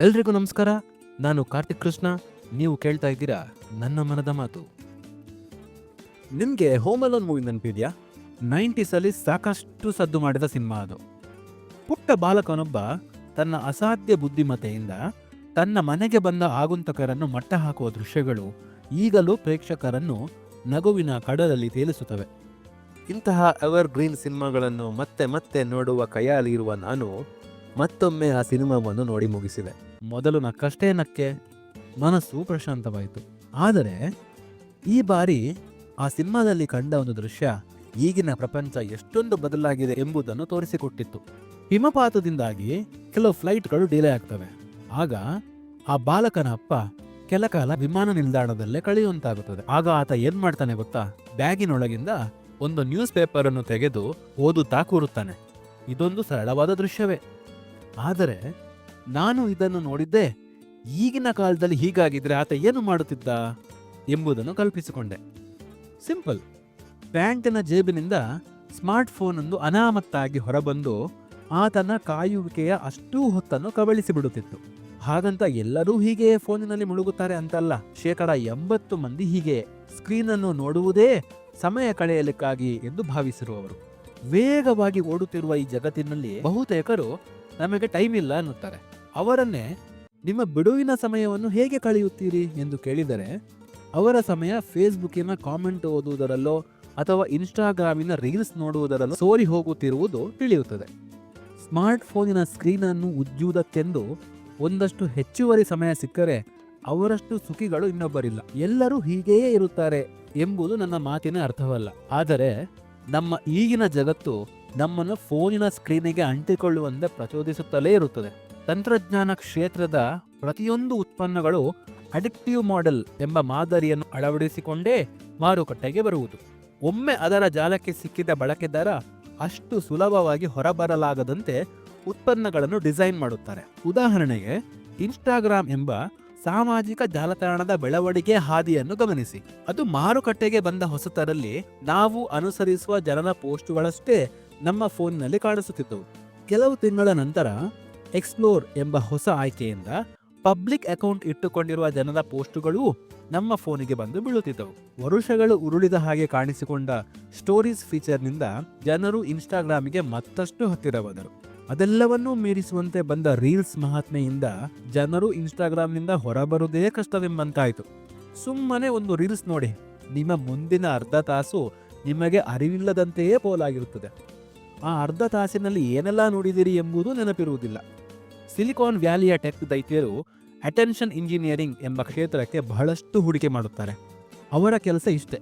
ಎಲ್ರಿಗೂ ನಮಸ್ಕಾರ. ನಾನು ಕಾರ್ತಿಕ್ ಕೃಷ್ಣ. ನೀವು ಕೇಳ್ತಾ ಇದ್ದೀರಾ ನನ್ನ ಮನದ ಮಾತು. ನಿಮಗೆ ಹೋಮ್ ಅಲೋನ್ ಮೂವಿ ನೆನಪಿದೆಯಾ? ನೈಂಟೀಸಲ್ಲಿ ಸಾಕಷ್ಟು ಸದ್ದು ಮಾಡಿದ ಸಿನಿಮಾ ಅದು. ಪುಟ್ಟ ಬಾಲಕನೊಬ್ಬ ತನ್ನ ಅಸಾಧ್ಯ ಬುದ್ಧಿಮತ್ತೆಯಿಂದ ತನ್ನ ಮನೆಗೆ ಬಂದ ಆಗುಂತಕರನ್ನು ಮಟ್ಟ ಹಾಕುವ ದೃಶ್ಯಗಳು ಈಗಲೂ ಪ್ರೇಕ್ಷಕರನ್ನು ನಗುವಿನ ಕಡಲಲ್ಲಿ ತೇಲಿಸುತ್ತವೆ. ಇಂತಹ ಎವರ್ ಗ್ರೀನ್ ಸಿನಿಮಾಗಳನ್ನು ಮತ್ತೆ ಮತ್ತೆ ನೋಡುವ ಕೈಯಾಲಿರುವ ನಾನು ಮತ್ತೊಮ್ಮೆ ಆ ಸಿನಿಮಾವನ್ನು ನೋಡಿ ಮುಗಿಸಿದೆ. ಮೊದಲು ನಕ್ಕಷ್ಟೇ ನಕ್ಕೆ, ಮನಸ್ಸು ಪ್ರಶಾಂತವಾಯಿತು. ಆದರೆ, ಈ ಬಾರಿ ಆ ಸಿನಿಮಾದಲ್ಲಿ ಕಂಡ ಒಂದು ದೃಶ್ಯ ಈಗಿನ ಪ್ರಪಂಚ ಎಷ್ಟೊಂದು ಬದಲಾಗಿದೆ ಎಂಬುದನ್ನು ತೋರಿಸಿಕೊಟ್ಟಿತ್ತು. ಹಿಮಪಾತದಿಂದಾಗಿ ಕೆಲವು ಫ್ಲೈಟ್ಗಳು ಡಿಲೇ ಆಗ್ತವೆ. ಆಗ ಆ ಬಾಲಕನ ಅಪ್ಪ ಕೆಲ ಕಾಲ ವಿಮಾನ ನಿಲ್ದಾಣದಲ್ಲೇ ಕಳೆಯುವಂತಾಗುತ್ತದೆ. ಆಗ ಆತ ಏನ್ ಮಾಡ್ತಾನೆ ಗೊತ್ತಾ? ಬ್ಯಾಗಿನೊಳಗಿಂದ ಒಂದು ನ್ಯೂಸ್ ಪೇಪರ್ ಅನ್ನು ತೆಗೆದು ಓದುತ್ತಾ ಕೂರುತ್ತಾನೆ. ಇದೊಂದು ಸರಳವಾದ ದೃಶ್ಯವೇ. ಆದರೆ ನಾನು ಇದನ್ನು ನೋಡಿದ್ದೆ, ಈಗಿನ ಕಾಲದಲ್ಲಿ ಹೀಗಾಗಿದ್ರೆ ಆತ ಏನು ಮಾಡುತ್ತಿದ್ದ ಎಂಬುದನ್ನು ಕಲ್ಪಿಸಿಕೊಂಡೆ. ಸಿಂಪಲ್. ಪ್ಯಾಂಟಿನ ಜೇಬಿನಿಂದ ಸ್ಮಾರ್ಟ್ ಫೋನ್ ಒಂದು ಅನಾಮತ್ತಾಗಿ ಹೊರಬಂದು ಆತನ ಕಾಯುವಿಕೆಯ ಅಷ್ಟೂ ಹೊತ್ತನ್ನು ಕಬಳಿಸಿಬಿಡುತ್ತಿತ್ತು ಹಾಗಂತ ಎಲ್ಲರೂ ಹೀಗೆ ಫೋನಿನಲ್ಲಿ ಮುಳುಗುತ್ತಾರೆ ಅಂತಲ್ಲ, ಶೇಕಡ ಎಂಬತ್ತು ಮಂದಿ ಹೀಗೆ ಸ್ಕ್ರೀನ್ ಅನ್ನು ನೋಡುವುದೇ ಸಮಯ ಕಳೆಯಲಿಕ್ಕಾಗಿ ಎಂದು ಭಾವಿಸಿರುವವರು. ವೇಗವಾಗಿ ಓಡುತ್ತಿರುವ ಈ ಜಗತ್ತಿನಲ್ಲಿ ಬಹುತೇಕರು ನಮಗೆ ಟೈಮ್ ಇಲ್ಲ ಅನ್ನುತ್ತಾರೆ. ಅವರನ್ನೇ ನಿಮ್ಮ ಬಿಡುವಿನ ಸಮಯವನ್ನು ಹೇಗೆ ಕಳೆಯುತ್ತೀರಿ ಎಂದು ಕೇಳಿದರೆ, ಅವರ ಸಮಯ ಫೇಸ್ಬುಕ್ಕಿನ ಕಾಮೆಂಟ್ ಓದುವುದರಲ್ಲೋ ಅಥವಾ ಇನ್ಸ್ಟಾಗ್ರಾಮಿನ ರೀಲ್ಸ್ ನೋಡುವುದರಲ್ಲೋ ಸೋರಿ ಹೋಗುತ್ತಿರುವುದು ತಿಳಿಯುತ್ತದೆ. ಸ್ಮಾರ್ಟ್ ಫೋನಿನ ಸ್ಕ್ರೀನ್ ಅನ್ನು ಉಜ್ಜುವುದಕ್ಕೆಂದು ಒಂದಷ್ಟು ಹೆಚ್ಚುವರಿ ಸಮಯ ಸಿಕ್ಕರೆ ಅವರಷ್ಟು ಸುಖಿಗಳು ಇನ್ನೊಬ್ಬರಿಲ್ಲ. ಎಲ್ಲರೂ ಹೀಗೆಯೇ ಇರುತ್ತಾರೆ ಎಂಬುದು ನನ್ನ ಮಾತಿನ ಅರ್ಥವಲ್ಲ. ಆದರೆ ನಮ್ಮ ಈಗಿನ ಜಗತ್ತು ನಮ್ಮನ್ನು ಫೋನಿನ ಸ್ಕ್ರೀನಿಗೆ ಅಂಟಿಕೊಳ್ಳುವಂತೆ ಪ್ರಚೋದಿಸುತ್ತಲೇ ಇರುತ್ತದೆ. ತಂತ್ರಜ್ಞಾನ ಕ್ಷೇತ್ರದ ಪ್ರತಿಯೊಂದು ಉತ್ಪನ್ನಗಳು ಅಡಿಕ್ಟಿವ್ ಮಾಡೆಲ್ ಎಂಬ ಮಾದರಿಯನ್ನು ಅಳವಡಿಸಿಕೊಂಡೇ ಮಾರುಕಟ್ಟೆಗೆ ಬರುವುದು. ಒಮ್ಮೆ ಅದರ ಜಾಲಕ್ಕೆ ಸಿಕ್ಕಿದ ಬಳಕೆದಾರ ಅಷ್ಟು ಸುಲಭವಾಗಿ ಹೊರಬರಲಾಗದಂತೆ ಉತ್ಪನ್ನಗಳನ್ನು ಡಿಸೈನ್ ಮಾಡುತ್ತಾರೆ. ಉದಾಹರಣೆಗೆ, ಇನ್ಸ್ಟಾಗ್ರಾಮ್ ಎಂಬ ಸಾಮಾಜಿಕ ಜಾಲತಾಣದ ಬೆಳವಣಿಗೆ ಹಾದಿಯನ್ನು ಗಮನಿಸಿ. ಅದು ಮಾರುಕಟ್ಟೆಗೆ ಬಂದ ಹೊಸತರಲ್ಲಿ ನಾವು ಅನುಸರಿಸುವ ಜನರ ಪೋಸ್ಟ್ಗಳಷ್ಟೇ ನಮ್ಮ ಫೋನ್ನಲ್ಲಿ ಕಾಣಿಸುತ್ತಿದ್ದವು. ಕೆಲವು ತಿಂಗಳ ನಂತರ ಎಕ್ಸ್ಪ್ಲೋರ್ ಎಂಬ ಹೊಸ ಆಯ್ಕೆಯಿಂದ ಪಬ್ಲಿಕ್ ಅಕೌಂಟ್ ಇಟ್ಟುಕೊಂಡಿರುವ ಜನರ ಪೋಸ್ಟುಗಳು ನಮ್ಮ ಫೋನಿಗೆ ಬಂದು ಬೀಳುತ್ತಿದ್ದವು. ವರುಷಗಳು ಉರುಳಿದ ಹಾಗೆ ಕಾಣಿಸಿಕೊಂಡ ಸ್ಟೋರೀಸ್ ಫೀಚರ್ನಿಂದ ಜನರು ಇನ್ಸ್ಟಾಗ್ರಾಮಿಗೆ ಮತ್ತಷ್ಟು ಹತ್ತಿರವಾದರು. ಅದೆಲ್ಲವನ್ನೂ ಮೀರಿಸುವಂತೆ ಬಂದ ರೀಲ್ಸ್ ಮಹಾತ್ಮೆಯಿಂದ ಜನರು ಇನ್ಸ್ಟಾಗ್ರಾಮ್ನಿಂದ ಹೊರಬರುವುದೇ ಕಷ್ಟವೆಂಬಂತಾಯಿತು. ಸುಮ್ಮನೆ ಒಂದು ರೀಲ್ಸ್ ನೋಡಿ, ನಿಮ್ಮ ಮುಂದಿನ ಅರ್ಧ ತಾಸು ನಿಮಗೆ ಅರಿವಿಲ್ಲದಂತೆಯೇ ಪೋಲಾಗಿರುತ್ತದೆ. ಆ ಅರ್ಧ ತಾಸಿನಲ್ಲಿ ಏನೆಲ್ಲ ನೋಡಿದಿರಿ ಎಂಬುದು ನೆನಪಿರುವುದಿಲ್ಲ. ಸಿಲಿಕಾನ್ ವ್ಯಾಲಿಯ ಟೆಕ್ ದೈತ್ಯರು ಅಟೆನ್ಷನ್ ಇಂಜಿನಿಯರಿಂಗ್ ಎಂಬ ಕ್ಷೇತ್ರಕ್ಕೆ ಬಹಳಷ್ಟು ಹೂಡಿಕೆ ಮಾಡುತ್ತಾರೆ. ಅವರ ಕೆಲಸ ಇಷ್ಟೇ.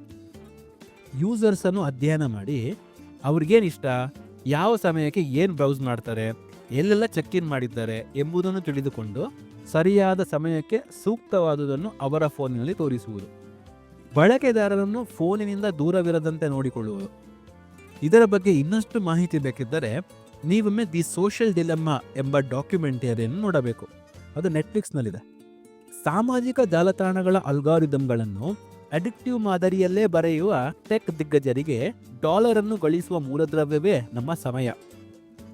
ಯೂಸರ್ಸನ್ನು ಅಧ್ಯಯನ ಮಾಡಿ ಅವ್ರಿಗೇನು ಇಷ್ಟ, ಯಾವ ಸಮಯಕ್ಕೆ ಏನು ಬ್ರೌಸ್ ಮಾಡ್ತಾರೆ, ಎಲ್ಲೆಲ್ಲ ಚೆಕ್ ಇನ್ ಮಾಡಿದ್ದಾರೆ ಎಂಬುದನ್ನು ತಿಳಿದುಕೊಂಡು ಸರಿಯಾದ ಸಮಯಕ್ಕೆ ಸೂಕ್ತವಾದುದನ್ನು ಅವರ ಫೋನಿನಲ್ಲಿ ತೋರಿಸುವುದು. ಬಳಕೆದಾರರನ್ನು ಫೋನಿನಿಂದ ದೂರವಿರದಂತೆ ನೋಡಿಕೊಳ್ಳುವುದು. ಇದರ ಬಗ್ಗೆ ಇನ್ನಷ್ಟು ಮಾಹಿತಿ ಬೇಕಿದ್ದರೆ ನೀವೊಮ್ಮೆ ದಿ ಸೋಷಿಯಲ್ ಡಿಲಮ್ಮ ಎಂಬ ಡಾಕ್ಯುಮೆಂಟರಿಯನ್ನು ನೋಡಬೇಕು. ಅದು ನೆಟ್ಫ್ಲಿಕ್ಸ್ನಲ್ಲಿದೆ. ಸಾಮಾಜಿಕ ಜಾಲತಾಣಗಳ ಅಲ್ಗಾರಿದಮ್ಗಳನ್ನು ಅಡಿಕ್ಟಿವ್ ಮಾದರಿಯಲ್ಲೇ ಬರೆಯುವ ಟೆಕ್ ದಿಗ್ಗಜರಿಗೆ ಡಾಲರ್ ಅನ್ನು ಗಳಿಸುವ ಮೂಲದ್ರವ್ಯವೇ ನಮ್ಮ ಸಮಯ.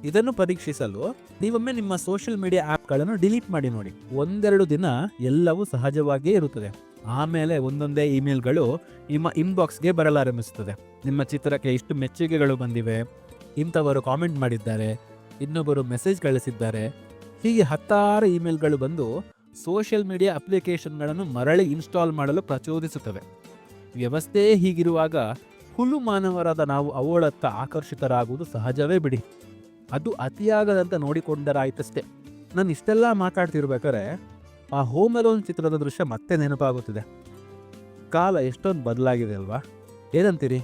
ಇದನ್ನು ಪರೀಕ್ಷಿಸಲು ನೀವೊಮ್ಮೆ ನಿಮ್ಮ ಸೋಷಿಯಲ್ ಮೀಡಿಯಾ ಆ್ಯಪ್ಗಳನ್ನು ಡಿಲೀಟ್ ಮಾಡಿ ನೋಡಿ. ಒಂದೆರಡು ದಿನ ಎಲ್ಲವೂ ಸಹಜವಾಗಿಯೇ ಇರುತ್ತದೆ. ಆಮೇಲೆ ಒಂದೊಂದೇ ಇಮೇಲ್ಗಳು ನಿಮ್ಮ ಇನ್ಬಾಕ್ಸ್ಗೆ ಬರಲಾರಂಭಿಸುತ್ತದೆ. ನಿಮ್ಮ ಚಿತ್ರಕ್ಕೆ ಇಷ್ಟು ಮೆಚ್ಚುಗೆಗಳು ಬಂದಿವೆ, ಇಂಥವರು ಕಾಮೆಂಟ್ ಮಾಡಿದ್ದಾರೆ, ಇನ್ನೊಬ್ಬರು ಮೆಸೇಜ್ ಕಳಿಸಿದ್ದಾರೆ. ಹೀಗೆ ಹತ್ತಾರು ಇಮೇಲ್ಗಳು ಬಂದು ಸೋಷಿಯಲ್ ಮೀಡಿಯಾ ಅಪ್ಲಿಕೇಶನ್ಗಳನ್ನು ಮರಳಿ ಇನ್ಸ್ಟಾಲ್ ಮಾಡಲು ಪ್ರಚೋದಿಸುತ್ತವೆ. ವ್ಯವಸ್ಥೆ ಹೀಗಿರುವಾಗ ಹುಲು ಮಾನವರಾದ ನಾವು ಅವಳತ್ತ ಆಕರ್ಷಿತರಾಗುವುದು ಸಹಜವೇ ಬಿಡಿ. ಅದು ಅತಿಯಾಗದಂತ ನೋಡಿಕೊಂಡರಾಯ್ತಷ್ಟೇ. ನಾನು ಇಷ್ಟೆಲ್ಲ ಮಾತಾಡ್ತಿರ್ಬೇಕಾದ್ರೆ ಆ ಹೋಮ್ ಅಲೋನ್ ಚಿತ್ರದ ದೃಶ್ಯ ಮತ್ತೆ ನೆನಪಾಗುತ್ತಿದೆ. ಕಾಲ ಎಷ್ಟೊಂದು ಬದಲಾಗಿದೆ ಅಲ್ವಾ? ಏನಂತೀರಿ?